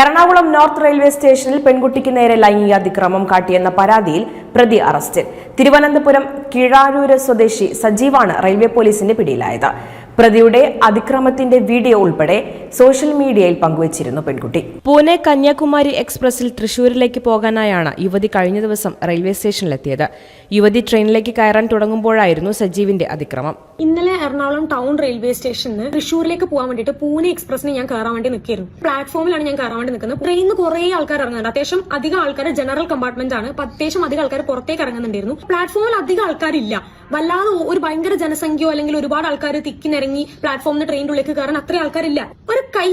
Ernakulam north railway സ്റ്റേഷനിൽ പെൺകുട്ടിക്ക് നേരെ ലൈംഗിക അതിക്രമം കാട്ടിയെന്ന പരാതിയിൽ പ്രതി അറസ്റ്റിൽ തിരുവനന്തപുരം കീഴാരൂര് സ്വദേശി സജീവാണ് റെയിൽവേ പോലീസിന്റെ പിടിയിലായത്. പ്രതിയുടെ അതിക്രമത്തിന്റെ വീഡിയോ ഉൾപ്പെടെ സോഷ്യൽ മീഡിയയിൽ പങ്കുവച്ചിരുന്നു പെൺകുട്ടി. പൂനെ കന്യാകുമാരി എക്സ്പ്രസിൽ തൃശൂരിലേക്ക് പോകാനായാണ് യുവതി കഴിഞ്ഞ ദിവസം റെയിൽവേ സ്റ്റേഷനിലെത്തിയത്. യുവതി ട്രെയിനിലേക്ക് കയറാൻ തുടങ്ങുമ്പോഴായിരുന്നു സജീവിന്റെ അതിക്രമം. ഇന്നലെ എറണാകുളം ടൗൺ റെയിൽവേ സ്റ്റേഷനിൽ തൃശ്ശൂരിലേക്ക് പോകാൻ വേണ്ടിയിട്ട് പൂനെ എക്സ്പ്രസിന് ഞാൻ കയറാൻ വേണ്ടി നിൽക്കായിരുന്നു. പ്ലാറ്റ്ഫോമിലാണ് ഞാൻ കയറാൻ വേണ്ടി നിൽക്കുന്നത്. ട്രെയിനിൽ കുറെ ആൾക്കാർ ഇറങ്ങുന്നുണ്ട്. അത്യാവശ്യം അധികം ആൾക്കാർ ജനറൽ കമ്പാർട്ട്മെന്റ് ആണ്. അത്യാവശ്യം അധികം ആൾക്കാർ പുറത്തേക്ക് ഇറങ്ങുന്നുണ്ടായിരുന്നു. പ്ലാറ്റ്ഫോമിൽ അധികം ആൾക്കാരില്ല. വല്ലാതെ ഒരു ഭയങ്കര ജനസംഖ്യയോ അല്ലെങ്കിൽ ഒരുപാട് ആൾക്കാർ തിക്കി നിരങ്ങി പ്ലാറ്റ്ഫോമിന് ട്രെയിനിന്റെ ഉള്ളിലേക്ക് കയറാൻ അത്രയും ആൾക്കാരില്ല. ഒരു കൈ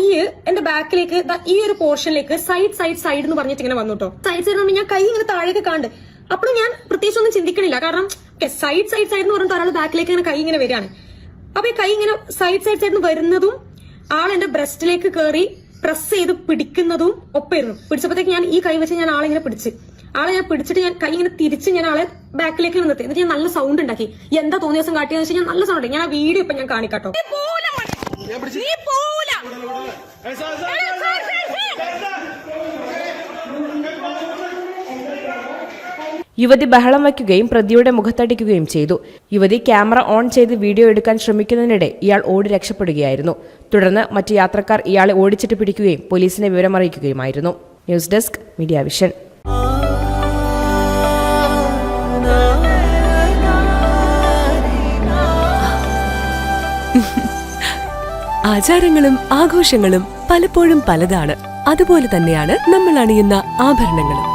എന്റെ ബാക്കിലേക്ക് ഈ ഒരു പോർഷനിലേക്ക് സൈഡ് സൈഡ് സൈഡ് എന്ന് പറഞ്ഞിട്ട് ഇങ്ങനെ വന്നു സൈഡ് സൈഡ് ഞാൻ കൈ ഇങ്ങനെ താഴേക്ക് കാണ്ട്. അപ്പോൾ ഞാൻ പ്രത്യേകിച്ച് ഒന്നും ചിന്തിക്കണില്ല. കാരണം സൈഡ് സൈഡ് സൈഡ് എന്ന് പറഞ്ഞിട്ട് ഒരാൾ ബാക്കിലേക്ക് ഇങ്ങനെ കൈ ഇങ്ങനെ വരികയാണ്. അപ്പൊ ഈ കൈ ഇങ്ങനെ സൈഡ് സൈഡ് സൈഡ് വരുന്നതും ആൾ എന്റെ ബ്രസ്റ്റിലേക്ക് കയറി പ്രസ് ചെയ്ത് പിടിക്കുന്നതും ഒപ്പായിരുന്നു. പിടിച്ചപ്പോഴത്തേക്ക് ഞാൻ ഈ കൈ വെച്ച് ഞാൻ ആളെ ഇങ്ങനെ പിടിച്ച്. ആളെ ഞാൻ പിടിച്ചിട്ട് ഞാൻ കൈ ഇങ്ങനെ തിരിച്ച് ഞാൻ ആളെ ബാക്കിലേക്ക് നിർത്തി. എന്നിട്ട് ഞാൻ നല്ല സൗണ്ട് ഉണ്ടാക്കി. എന്താ തോന്നിയ ദിവസം കാട്ടിയെന്ന് വെച്ചാൽ ഞാൻ നല്ല സൗണ്ട് ഞാൻ ആ വീഡിയോ ഇപ്പൊ ഞാൻ കാണിക്കാട്ടോ. യുവതി ബഹളം വയ്ക്കുകയും പ്രതിയുടെ മുഖത്തടിക്കുകയും ചെയ്തു. യുവതി ക്യാമറ ഓൺ ചെയ്ത് വീഡിയോ എടുക്കാൻ ശ്രമിക്കുന്നതിനിടെ ഇയാൾ ഓടി രക്ഷപ്പെടുകയായിരുന്നു. തുടർന്ന് മറ്റ് യാത്രക്കാർ ഇയാളെ ഓടിച്ചിട്ട് പിടിക്കുകയും പോലീസിനെ വിവരമറിയിക്കുകയുമായിരുന്നു. News desk media vision. ആചാരങ്ങളും ആഘോഷങ്ങളും പലപ്പോഴും പലതാണ്. അതുപോലെ തന്നെയാണ് നമ്മൾ അണിയുന്ന ആഭരണങ്ങളും.